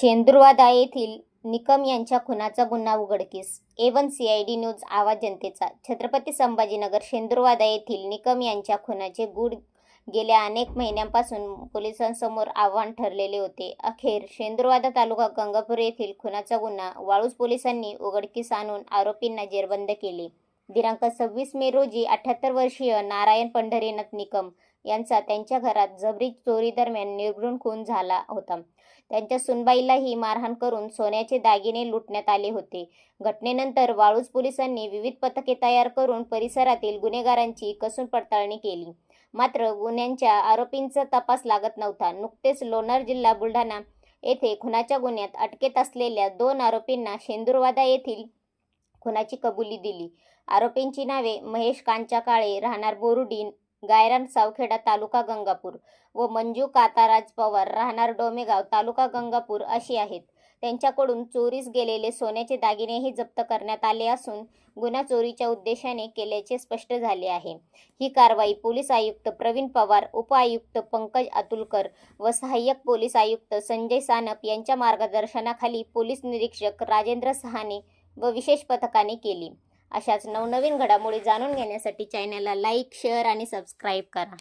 शेंदुरवादा येथील निकम यांच्या खुनाचा गुन्हा उघडकीस. A one C I D news आवाज जनतेचा. छत्रपती संभाजीनगर शेंदुरवादा येथील निकम यांच्या खुनाचे गूढ गेल्या अनेक महिन्यांपासून पोलिसांसमोर आव्हान ठरलेले होते. अखेर शेंदुरवादा तालुका गंगापूर येथील खुनाचा गुन्हा वाळूज पोलिसांनी उघडकीस आणून आरोपींना जेरबंद केले. दिनांक सव्वीस मे रोजी अठ्याहत्तर वर्षीय नारायण पंढरीनाथ निकम यांचा त्यांच्या घरात जबरी चोरी दरम्यान निर्घृण खून झाला होता. त्यांच्या सुनबाईलाही मारहाण करून सोन्याचे दागिने लुटण्यात आले होते. घटनेनंतर वाळूज पोलिसांनी विविध पथके तयार करून परिसरातील गुन्हेगारांची कसून पडताळणी केली. मात्र गुन्ह्यांच्या आरोपींचा तपास लागत नव्हता. नुकतेच लोणार जिल्हा बुलढाणा येथे खुनाच्या गुन्ह्यात अटकेत असलेल्या दोन आरोपींना शेंदुरवादा येथील खुनाची कबुली दिली. आरोपींची नावे महेश कांचा काळे राहणार बोरुडी गायरान सावखेडा तालुका गंगापूर व मंजू काताराज पवार राहणार डोमेगाव तालुका गंगापूर अशी आहेत. त्यांच्याकडून चोरीस गेलेले सोन्याचे दागिनेही जप्त करण्यात आले असून गुन्हा चोरीच्या उद्देशाने केल्याचे स्पष्ट झाले आहे. ही कारवाई पोलीस आयुक्त प्रवीण पवार उपआयुक्त पंकज अतुलकर व सहाय्यक पोलीस आयुक्त संजय सानप यांच्या मार्गदर्शनाखाली पोलीस निरीक्षक राजेंद्र सहाने व विशेष पथकाने केली. अशाच नवनवीन घडामोडी जाणून घेण्यासाठी चॅनलला लाईक शेअर आणि सबस्क्राईब करा.